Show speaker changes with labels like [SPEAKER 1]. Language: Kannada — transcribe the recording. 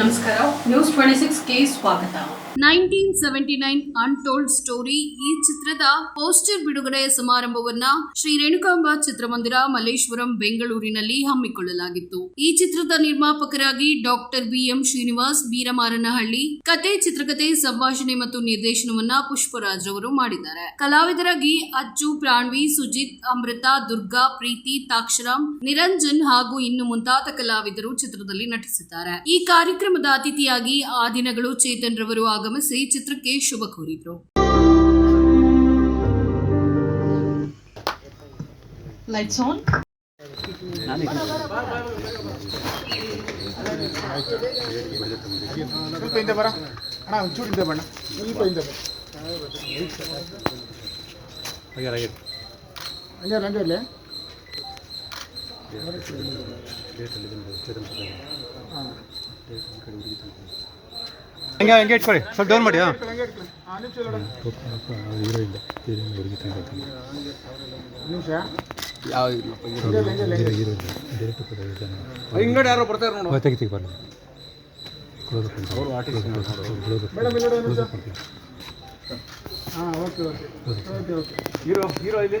[SPEAKER 1] ನಮಸ್ಕಾರ. ನ್ಯೂಸ್ ಟ್ವೆಂಟಿ ಸಿಕ್ಸ್ ಸ್ವಾಗತ.
[SPEAKER 2] Nineteen seventy nine untold story ಈ ಚಿತ್ರದ ಪೋಸ್ಟರ್ ಬಿಡುಗಡೆ ಸಮಾರಂಭವನ್ನ ಶ್ರೀ ರೇಣುಕಾಂಬ ಚಿತ್ರಮಂದಿರ ಮಲ್ಲೇಶ್ವರಂ ಬೆಂಗಳೂರಿನಲ್ಲಿ ಹಮ್ಮಿಕೊಳ್ಳಲಾಗಿತ್ತು. ಈ ಚಿತ್ರದ ನಿರ್ಮಾಪಕರಾಗಿ ಡಾಕ್ಟರ್ ಬಿಎಂ ಶ್ರೀನಿವಾಸ್ ಬೀರಮಾರನಹಳ್ಳಿ ಕತೆ ಚಿತ್ರಕಥೆ ಸಂಭಾಷಣೆ ಮತ್ತು ನಿರ್ದೇಶನವನ್ನ ಪುಷ್ಪರಾಜ್ ಅವರು ಮಾಡಿದ್ದಾರೆ. ಕಲಾವಿದರಾಗಿ ಅಚ್ಚು ಪ್ರಾಣ್ವಿ, ಸುಜಿತ್, ಅಮೃತ, ದುರ್ಗಾ, ಪ್ರೀತಿ, ತಾಕ್ಷರಾಮ್, ನಿರಂಜನ್ ಹಾಗೂ ಇನ್ನು ಮುಂತಾದ ಕಲಾವಿದರು ಚಿತ್ರದಲ್ಲಿ ನಟಿಸಿದ್ದಾರೆ. ಈ ಕಾರ್ಯಕ್ರಮದ ಅತಿಥಿಯಾಗಿ ಆ ದಿನಗಳು ಚೇತನ್ ರವರು ಆಗಮಿಸಿ ಚಿತ್ರಕ್ಕೆ ಶುಭ ಕೋರಿದ್ರು.
[SPEAKER 1] ಲೈಟ್ಸ್
[SPEAKER 3] ಹಂಗೆ ಹಂಗೆ
[SPEAKER 4] ಇಟ್ಕೊಳ್ಳಿ. ಸ್ವಲ್ಪ ಡೌನ್ ಮಾಡಿ ಹಾಂ.
[SPEAKER 3] ಹೀರೋ ಇಲ್ಲ ಹೀರೋ ನಿಮಿಷ
[SPEAKER 4] ಹಿಂಗಡೆ ಯಾರೋ ಬರ್ತಾರೆ ನೋಡಿ
[SPEAKER 5] ಬರಲಿ
[SPEAKER 3] ಓಕೆ ಓಕೆ.
[SPEAKER 4] ಹೀರೋ ಹೀರೋ ಇಲ್ಲಿ.